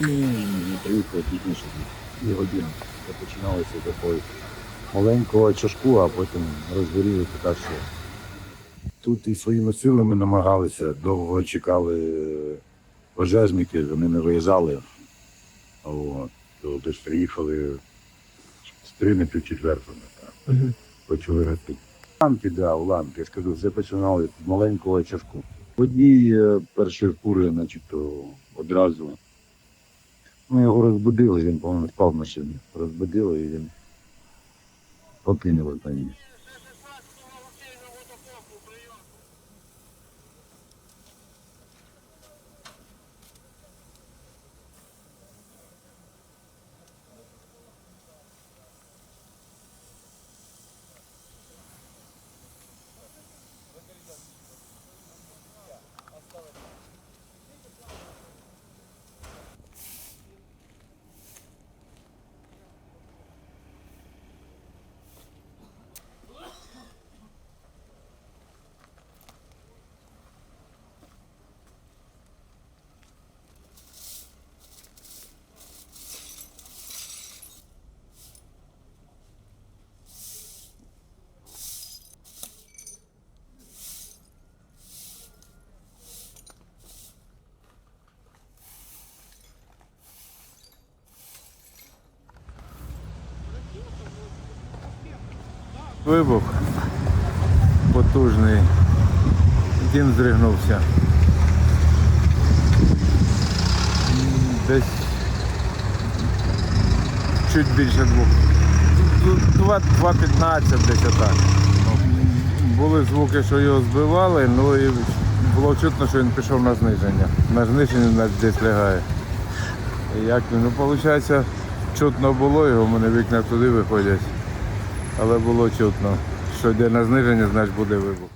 Ми приїхали пізніше, дві години. Починалося такої маленького чашку, а потім розгорілося так, що тут і своїми силами намагалися, довго чекали пожежники, вони не виїжджали. От. То десь приїхали з три на пів четвертого. Почали гасити. Лампі, да, в лампі, я скажу, все починали з маленького чашку. Водій е, першої фури, значить, то одразу. Ми його розбудили, він, по-моєму, спав машині. Розбудили і він покинув на Вибух потужний. Дім здригнувся. Десь чуть більше двох. Два- 2.15 десь отак. Були звуки, що його збивали, ну і було чутно, що він пішов на зниження. На зниження десь лягає. І Як він? Ну, виходить, чутно було його, мене вікна туди виходять. Але було чутно, що йде на зниження, значить буде вибух.